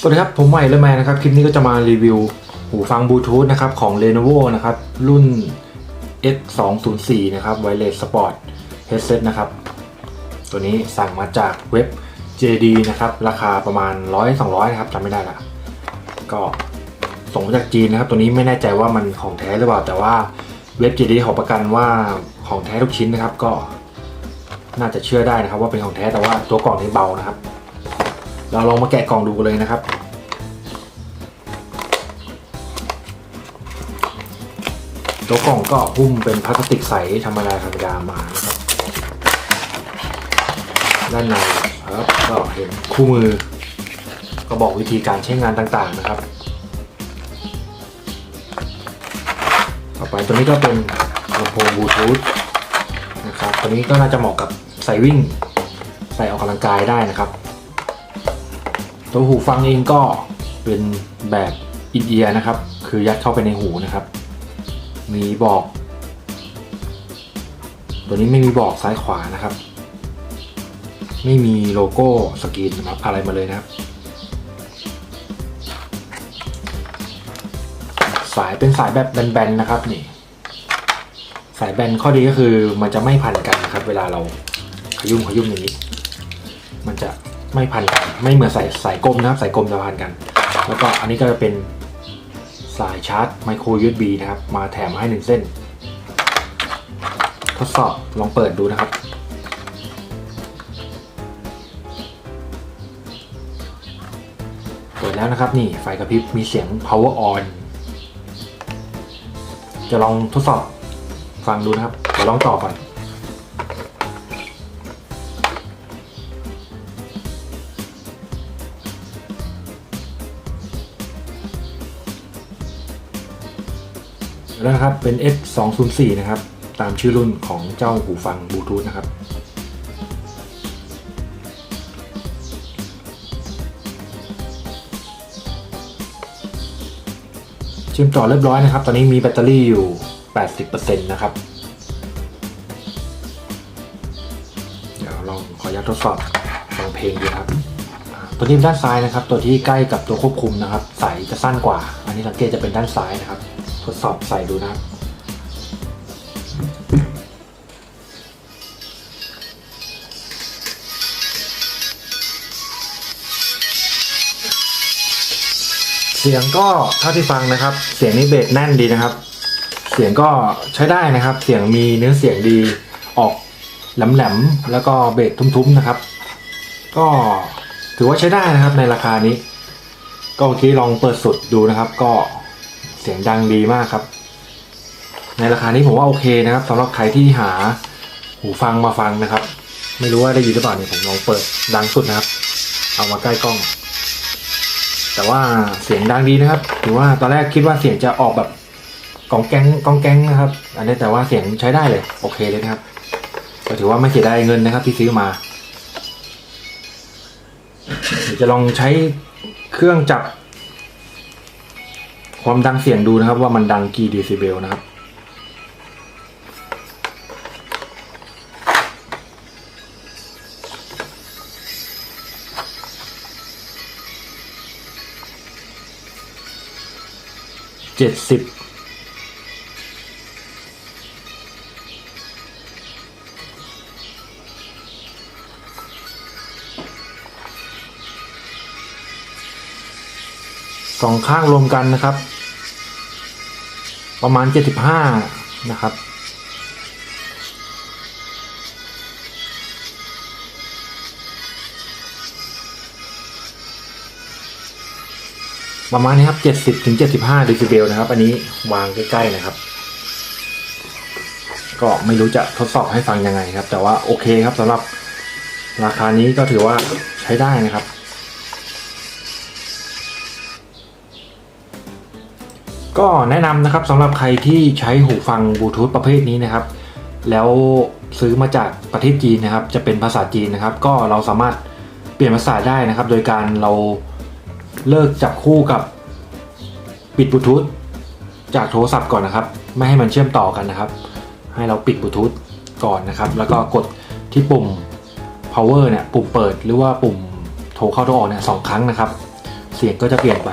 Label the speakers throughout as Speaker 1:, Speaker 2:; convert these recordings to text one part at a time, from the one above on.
Speaker 1: สวัสดีครับ ผมใหม่เลอแมนนะครับ คลิปนี้ก็จะมารีวิว หูฟังบลูทูธนะครับ ของ Lenovo นะครับ รุ่น X204 นะครับ Wireless Sport Headset นะครับ ตัวนี้สั่งมาจากเว็บ JD นะครับ ราคาประมาณ 100-200 นะครับจำไม่ได้ละก็ส่งมาจากจีนนะครับ ตัวนี้ไม่แน่ใจว่ามันของแท้หรือเปล่า แต่ว่าเว็บ JD ขอประกันว่าของแท้ทุกชิ้นนะครับ ก็น่าจะเชื่อได้นะครับ ว่าเป็นของแท้แต่ว่าตัวกล่องนี้เบานะครับ เราลองมาแกะกล่องดูกันเลยนะครับ ตัวกล่องก็หุ้มเป็นพลาสติกใสธรรมดาธรรมดามานะครับด้านในครับก็เห็นคู่มือ ก็บอกวิธีการใช้งานต่างๆนะครับ ต่อไปตัวนี้ก็เป็นลำโพงบลูทูธนะครับตัวนี้ก็น่าจะเหมาะกับใส่วิ่งใส่ออกกำลังกายได้นะครับ ตัวหูฟังเองก็เป็นแบบอินเอียร์นะครับ คือยัดเข้าไปในหูนะครับ มีบอก ตัวนี้ไม่มีบอกซ้ายขวานะครับ ไม่มีโลโก้สกรีนนะครับอะไรมาเลยนะครับ สายเป็นสายแบบแบนๆนะครับนี่ สายแบนข้อดีก็คือมันจะไม่พันกันนะครับ เวลาเราขยุ่มขยุ่มอย่างนี้ มันจะ ไม่พันกันไม่เหมือนสายสายกลมนะครับสายกลมจะพันกัน แล้วก็อันนี้ก็จะเป็นสายชาร์จไมโคร USB นะครับ มาแถมมาให้หนึ่งเส้น ทดสอบลองเปิดดูนะครับ เปิดแล้วนะครับนี่ไฟกระพริบมีเสียง power on จะลองทดสอบฟังดูนะครับเดี๋ยวลองต่อก่อน นะครับเป็น S204 นะครับ ตามชื่อรุ่นของเจ้าหูฟังบลูทูธนะครับ เชื่อมต่อเรียบร้อยนะครับ ตอนนี้มีแบตเตอรี่อยู่ 80%นะครับ เดี๋ยวลองขออนุญาตทดสอบฟังเพลงดูครับตัวนี้ด้านซ้ายนะครับ ตัวที่ใกล้กับตัวควบคุมนะครับ สายจะสั้นกว่า อันนี้สังเกตจะเป็นด้านซ้ายนะครับ ทดสอบใส่ดูนะครับเสียงก็เท่าที่ฟังนะครับ เสียงนี้เบสแน่นดีนะครับ เสียงก็ใช้ได้นะครับ เสียงมีเนื้อเสียงดีออกแหลมๆแล้วก็เบสทุ้มๆนะครับ ก็ถือว่าใช้ได้นะครับในราคานี้ ก็เมื่อกี้ลองเปิดสุดดูนะครับ ก็ สียงดังดีมากครับ ในราคานี้ผมว่าโอเคนะครับสำหรับใครที่หาหูฟังมาฟังนะครับ ไม่รู้ว่าได้ยินหรือเปล่าเนี่ยผมลองเปิดดังสุดนะครับ เอามาใกล้กล้อง แต่ว่าเสียงดังดีนะครับถือว่าตอนแรกคิดว่าเสียงจะออกแบบกองแก๊งกองแก๊งนะครับ อันนี้แต่ว่าเสียงใช้ได้เลย โอเคเลยนะครับก็ถือว่าไม่เสียดายเงินนะครับ ที่ซื้อมาเดี๋ยวจะลองใช้เครื่องจับ ความดังเสียงดูนะครับว่ามันดังกี่เดซิเบลนะครับเจ็ดสิบสองข้างรวมกันนะครับ ประมาณเจ็ดสิบห้านะครับ ประมาณนี้ครับ 70ถึง75 เดซิเบลนะครับ อันนี้วางใกล้ ๆ นะครับ ก็ไม่รู้จะทดสอบให้ฟังยังไงครับ แต่ว่าโอเคครับสำหรับราคานี้ก็ถือว่าใช้ได้นะครับ ก็แนะนำนะครับสำหรับใครที่ใช้หูฟังบลูทูธประเภทนี้นะครับ แล้วซื้อมาจากประเทศจีนนะครับ จะเป็นภาษาจีนนะครับ ก็เราสามารถเปลี่ยนภาษาได้นะครับ โดยการเราเลิกจับคู่กับปิดบลูทูธจากโทรศัพท์ก่อนนะครับ ไม่ให้มันเชื่อมต่อกันนะครับ ให้เราปิดบลูทูธก่อนนะครับ แล้วก็กดที่ปุ่ม power เนี่ยปุ่มเปิดหรือว่าปุ่มโทรเข้าโทรออกเนี่ยสองครั้งนะครับ เสียงก็จะเปลี่ยนไป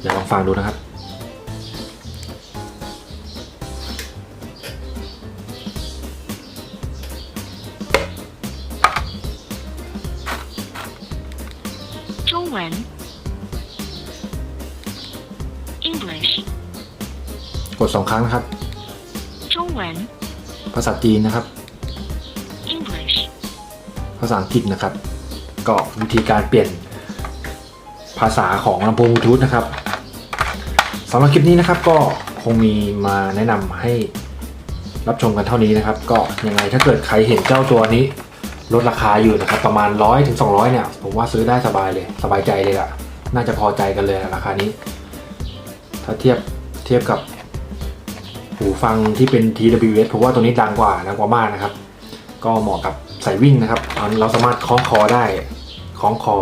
Speaker 1: เดี๋ยวลองฟังดูนะครับ
Speaker 2: 中文，English，
Speaker 1: กดสองครั้งนะครับ
Speaker 2: 中文
Speaker 1: ภาษาจีนนะครับ
Speaker 2: ，English，
Speaker 1: ภาษาอังกฤษนะครับ ก็วิธีการเปลี่ยนภาษาของลำโพงบลูทูธนะครับสำหรับคลิปนี้นะครับก็คงมีมาแนะนำให้รับชมกันเท่านี้นะครับ ก็ยังไงถ้าเกิดใครเห็นเจ้าตัวนี้ ลดราคาอยู่นะครับประมาณ 100ถึง200 เนี่ย ผมว่าซื้อได้สบายเลย สบายใจเลยอะน่าจะพอใจกันเลยราคานี้ ถ้าเทียบเทียบกับ หูฟังที่เป็น TWS ผมว่าตัวนี้ดังกว่าดังกว่ามากนะครับ ก็เหมาะกับสายวิ่งนะครับเอาเราสามารถคล้องคอได้คล้องคอ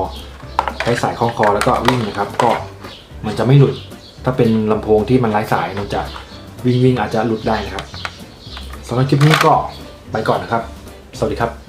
Speaker 1: ใช้สายคล้องคอแล้วก็วิ่งนะครับ ก็มันจะไม่หลุด ถ้าเป็นลำโพงที่มันไร้สายมันจะวิ่งวิ่งอาจจะหลุดได้นะครับสำหรับคลิปนี้ก็ไปก่อนนะครับ สวัสดีครับ